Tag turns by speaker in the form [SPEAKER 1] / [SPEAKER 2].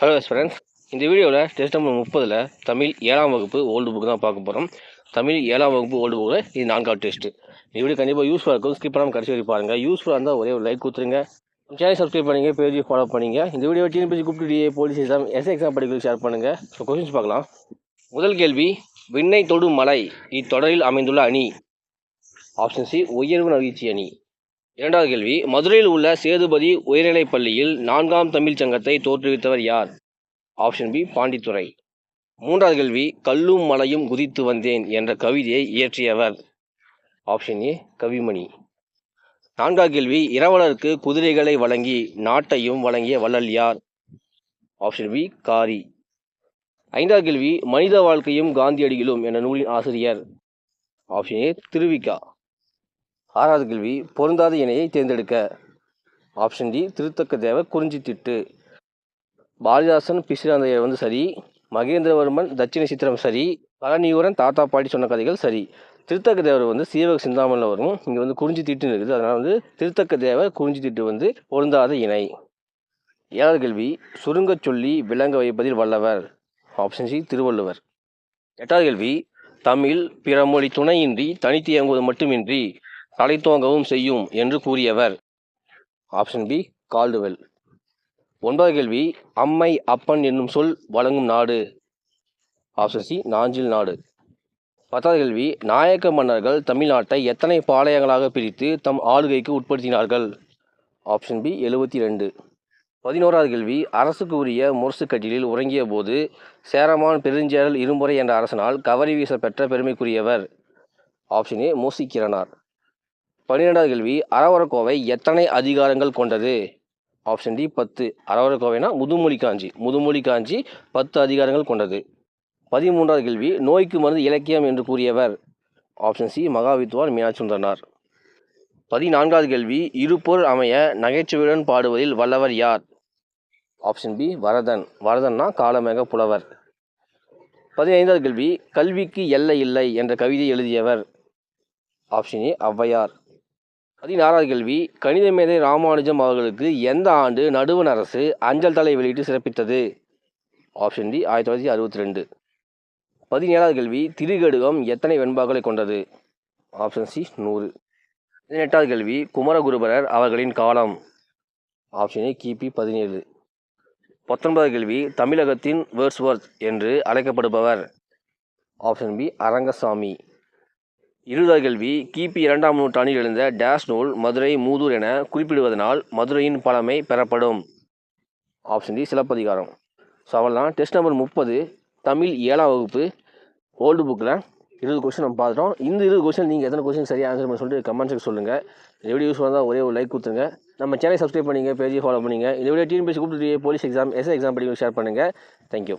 [SPEAKER 1] Hello students இந்த வீடியோவில் test number முப்பதில் தமிழ் ஏழாம் வகுப்பு ஓல்டு புக் தான் பார்க்க போகிறோம் தமிழ் ஏழாம் வகுப்பு ஓல்டு புக்கில் இது நான்காவது டெஸ்ட்டு இந்த வீடியோ கண்டிப்பாக யூஸ்ஃபுல்லாக இருக்கும். ஸ்கிப் பண்ணாமல் கடைசி வரைக்கும் பாருங்கள் யூஸ்ஃபுல்லாக இருந்தால் ஒரே ஒரு லைக் கொடுத்துருங்க. சேனல் சப்ஸ்கிரைப் பண்ணுங்கள் பேஜ் ஃபாலோ பண்ணிங்க. இந்த வீடியோ டிஎன்பிசி கூப்பிட்டு டிஏ போலீஸ் எக்ஸாம் எஸ் எக்ஸாம் படிக்கிறது ஷேர் பண்ணுங்கள் ஸோ கொஸ்டின்ஸ் பார்க்கலாம். முதல் கேள்வி விண்ணை தொடும் மலை இத்தொடரில் அமைந்துள்ள அணி? ஆப்ஷன் சி உயர்வு நகர்ச்சி அணி. இரண்டாவது கேள்வி மதுரையில் உள்ள சேதுபதி உயர்நிலைப் பள்ளியில் நான்காம் தமிழ்ச் சங்கத்தை தோற்றுவித்தவர் யார்? Option B Pandithurai. மூன்றாவது கேள்வி கல்லும் மலையும் குதித்து வந்தேன் என்ற கவிதையை இயற்றியவர். Option A Kavimani. நான்காவது கேள்வி இரவலருக்கு குதிரைகளை வழங்கி நாட்டையும் வழங்கிய வள்ளல் யார்? ஆப்ஷன் பி காரி. ஐந்தாவது கேள்வி மனித வாழ்க்கையும் காந்தியடிகளும் என்ற நூலின் ஆசிரியர். Option A Thiruvika. ஆறாவது கேள்வி பொருந்தாத இணையை தேர்ந்தெடுக்க. ஆப்ஷன் டி திருத்தக்க தேவ குறிஞ்சி திட்டு. பாரதிதாசன் பிசிராந்தையர் வந்து சரி. மகேந்திரவர்மன் தட்சிண சித்திரம் சரி. பழனியூரன் தாத்தா பாட்டி சொன்ன கதைகள் சரி. திருத்தக்க தேவர் வந்து சீவக சிந்தாமணில் வரும். இங்கே வந்து குறிஞ்சி திட்டுன்னு இருக்குது. அதனால் வந்து திருத்தக்க தேவர் குறிஞ்சி திட்டு வந்து பொருந்தாத இணை. ஏழாவது கேள்வி சுருங்கச் சொல்லி விளங்க வைப்பதில் வல்லவர். Option C Thiruvalluvar. எட்டாவது கேள்வி தமிழ் பிற மொழி துணையின்றி தனித்து இயங்குவது மட்டுமின்றி தலைத்துவங்கவும் செய்யும் என்று கூறியவர். Option B Caldwell. ஒன்பது கேள்வி அம்மை அப்பன் என்னும் சொல் வழங்கும் நாடு. ஆப்ஷன் சி நாஞ்சில் நாடு. பத்தாவது கேள்வி நாயக்க மன்னர்கள் தமிழ்நாட்டை எத்தனை பாளையங்களாக பிரித்து தம் ஆளுகைக்கு உட்படுத்தினார்கள்? ஆப்ஷன் பி எழுபத்தி ரெண்டு பதினோராவது கேள்வி அரசுக்கு உரிய முரசு கட்டிலில் உறங்கிய போது சேரமான் பெருஞ்சேரல் இருமுறை என்ற அரசனால் கவரி வீச பெற்ற பெருமைக்குரியவர். ஆப்ஷன் ஏ மூசிக்கிரனார் பன்னிரெண்டாவது கேள்வி அறவரக்கோவை எத்தனை அதிகாரங்கள் கொண்டது? ஆப்ஷன் டி பத்து. அறவரக்கோவைனா முதுமொழி காஞ்சி. முதுமொழி காஞ்சி பத்து அதிகாரங்கள் கொண்டது. பதிமூன்றாவது கேள்வி நோய்க்கு மருந்து இலக்கியம் என்று கூறியவர். ஆப்ஷன் சி மகாவித்வான் மீனாட்சுந்தரனார் பதினான்காவது கேள்வி இருப்பொருள் அமைய நகைச்சுவையுடன் பாடுவதில் வல்லவர் யார்? Option B Varadhan. வரதன்னா காலமேக புலவர். பதினைந்தாவது கேள்வி கல்விக்கு எல்லை இல்லை என்ற கவிதை எழுதியவர். Option A Avvaiyar. பதினாறாவது கேள்வி. கணித மேதை ராமானுஜம் அவர்களுக்கு எந்த ஆண்டு நடுவண் அரசு அஞ்சல் தலை வெளியிட்டு சிறப்பித்தது? ஆப்ஷன் டி ஆயிரத்தி தொள்ளாயிரத்தி அறுபத்தி ரெண்டு பதினேழாவது கேள்வி திருகடுகம் எத்தனை வெண்பாக்களை கொண்டது? ஆப்ஷன் சி நூறு. பதினெட்டாவது கேள்வி குமரகுருபரர் அவர்களின் காலம்? ஆப்ஷன் ஏ கிபி பதினேழு. பத்தொன்பதாவது கேள்வி தமிழகத்தின் வேர்ஸ்வர்த் என்று அழைக்கப்படுபவர்? Option B Arangasamy. இருபதாவது கேள்வி கிபி இரண்டாம் நூற்றாண்டில் எழுந்த டேஷ் நூல் மதுரை மூதூர் என குறிப்பிடுவதனால் மதுரையின் பழமை பெறப்படும். Option D Silappathikaram. ஸோ அவ்வளோதான் டெஸ்ட் நம்பர் முப்பது தமிழ் ஏழாம் வகுப்பு ஓல்டு புக்கில் இருபது கொஸ்டின் நம்ம பார்த்துட்டோம். இந்த இருபது கொஸ்டின் நீங்கள் எத்தனை கொஸ்டின் சரியாக ஆன்சர் பண்ணி சொல்லிட்டு கமெண்ட் சொல்லுங்கள் இந்த வீடியோ யூஸ் பண்ணால் ஒரே ஒரு லைக் கொடுத்துருங்க. நம்ம சேனல் சப்ஸ்கிரைப் பண்ணிங்க பேஜை ஃபாலோ பண்ணிங்க. இந்த வீடியோ டிஎன்பிஎஸ்சி கூப்பிட்டு போலீஸ் எக்ஸாம் எஸ்ஐ எக்ஸாம் படிக்க ஷேர் பண்ணுங்கள் தேங்க்யூ